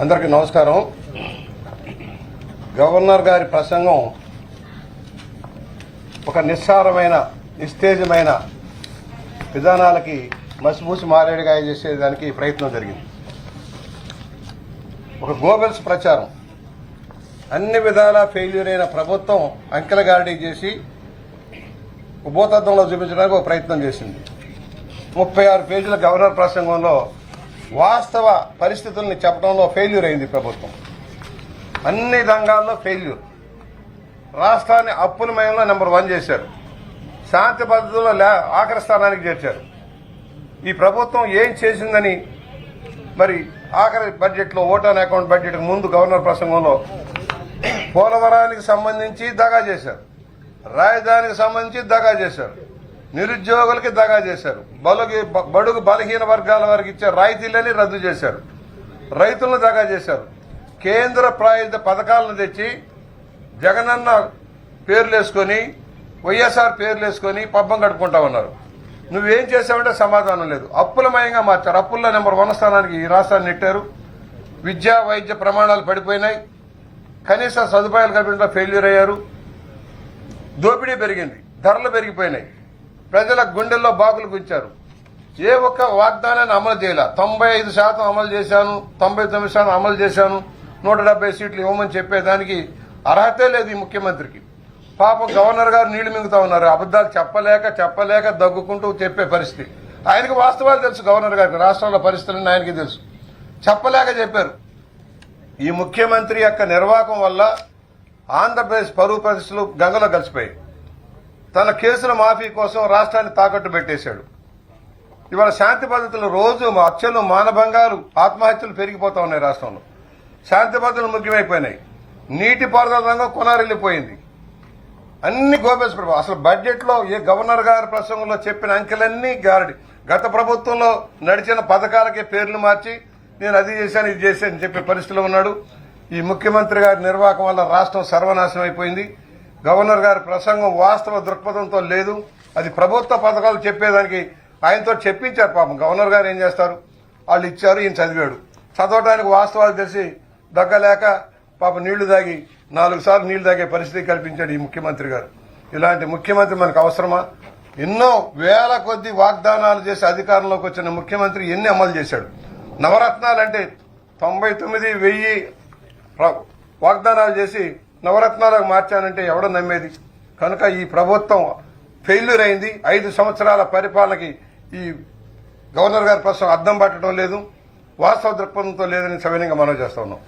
అందరికీ నమస్కారం. గవర్నర్ గారి ప్రసంగం ఒక నిస్సారమైన నిస్తేజమైన విధానాలకి మసిమూసి మారేడుగా చేసేదానికి ప్రయత్నం జరిగింది. ఒక గోబెల్స్ ప్రచారం. అన్ని విధాలా ఫెయిల్యూర్ అయిన ప్రభుత్వం అంకెల గారడీ చేసి భూతత్వంలో చూపించడానికి ఒక ప్రయత్నం చేసింది. ముప్పై ఆరు పేజీల గవర్నర్ ప్రసంగంలో వాస్తవ పరిస్థితుల్ని చెప్పడంలో ఫెయిల్యూర్ అయింది ప్రభుత్వం. అన్ని రంగాల్లో ఫెయిల్యూర్ రాష్ట్రాన్ని అప్పులమయంలో నెంబర్ వన్ చేశారు. శాంతి భద్రతలో ఆఖరి స్థానానికి చేర్చారు. ఈ ప్రభుత్వం ఏం చేసిందని మరి ఆఖరి బడ్జెట్లో ఓటాన్ అకౌంట్ బడ్జెట్ ముందు గవర్నర్ ప్రసంగంలో పోలవరానికి సంబంధించి దగా చేశారు. రాజధానికి సంబంధించి దగా చేశారు. నిరుద్యోగులకి దగా చేశారు. బలుగు బడుగు బలహీన వర్గాల వారికి ఇచ్చే రాయితీలని రద్దు చేశారు. రైతులను దగా చేశారు. కేంద్ర ప్రాయుధ పథకాలను తెచ్చి జగనన్న పేర్లు వేసుకొని వైఎస్ఆర్ పేర్లు వేసుకొని పబ్బం కడుపుకుంటా ఉన్నారు. నువ్వేం చేసావంటే సమాధానం లేదు. అప్పులమయంగా మార్చారు. అప్పుల్లో నెంబర్ వన్ స్థానానికి ఈ రాష్ట్రాన్ని నెట్టారు. విద్యా వైద్య ప్రమాణాలు పడిపోయినాయి. కనీస సదుపాయాలు కల్పించడం ఫెయిల్యూర్ అయ్యారు. దోపిడీ పెరిగింది. ధరలు పెరిగిపోయినాయి. ప్రజల గుండెల్లో బాకులు గుంచారు ఏ ఒక్క వాగ్దానాన్ని అమలు చేయాల. తొంభై ఐదు శాతం అమలు చేశాను తొంభై తొమ్మిది శాతం అమలు చేశాను నూట డెబ్బై సీట్లు ఇవ్వమని చెప్పేదానికి అర్హతే లేదు ఈ ముఖ్యమంత్రికి. పాపం గవర్నర్ గారు నీళ్ళు మింగుతా ఉన్నారు. అబద్దాలు చెప్పలేక చెప్పలేక దగ్గుకుంటూ చెప్పే పరిస్థితి. ఆయనకు వాస్తవాలు తెలుసు గవర్నర్ గారికి. రాష్ట్రంలో పరిస్థితులన్నీ ఆయనకి తెలుసు. చెప్పలేక చెప్పారు. ఈ ముఖ్యమంత్రి యొక్క నిర్వాహకం వల్ల ఆంధ్రప్రదేశ్ పరువు పరిస్థితులు గంగలో కలిసిపోయాయి. తన కేసుల మాఫీ కోసం రాష్ట్రాన్ని తాకట్టు పెట్టేశాడు. ఇవాళ శాంతి భద్రతలు రోజు హత్యలు మానభంగాలు ఆత్మహత్యలు పెరిగిపోతా ఉన్నాయి రాష్ట్రంలో. శాంతి భద్రతలు ముఖ్యమైపోయినాయి. నీటి పారుదల రంగం కొనారెళ్ళిపోయింది. అన్ని గోబెల్స్ ప్రభు అసలు బడ్జెట్లో ఏ గవర్నర్ గారి ప్రసంగంలో చెప్పిన అంకెలన్నీ గారడి. గత ప్రభుత్వంలో నడిచిన పథకాలకే పేర్లు మార్చి నేను అది చేశాను ఇది చేశాను చెప్పే పరిస్థితిలో ఉన్నాడు. ఈ ముఖ్యమంత్రి గారి నిర్వాహకం వల్ల రాష్ట్రం సర్వనాశనం అయిపోయింది. గవర్నర్ గారి ప్రసంగం వాస్తవ దృక్పథంతో లేదు. అది ప్రభుత్వ పథకాలు చెప్పేదానికి ఆయనతో చెప్పించారు పాపం. గవర్నర్ గారు ఏం చేస్తారు? వాళ్ళు ఇచ్చారు ఈయన చదివాడు. చదవడానికి వాస్తవాలు తెలిసి దగ్గలేక పాప నీళ్ళు తాగి నాలుగు సార్లు నీళ్ళు తాగే పరిస్థితి కల్పించాడు ఈ ముఖ్యమంత్రి గారు. ఇలాంటి ముఖ్యమంత్రి మనకు అవసరమా? ఎన్నో వేల కొద్ది వాగ్దానాలు చేసి అధికారంలోకి వచ్చిన ముఖ్యమంత్రి ఎన్ని అమలు చేశాడు? నవరత్నాలు అంటే తొంభై తొమ్మిది వెయ్యి వాగ్దానాలు చేసి నవరత్నాలకు మార్చానంటే ఎవడ నమ్మేది? కనుక ఈ ప్రభుత్వం ఫెయిల్యూర్ అయింది. ఐదు సంవత్సరాల పరిపాలనకి ఈ గవర్నర్ గారి ప్రస్తుతం అద్దం పట్టడం లేదు. వాస్తవ దృక్పథంతో లేదని సవినయంగా మనం చేస్తా ఉన్నాం.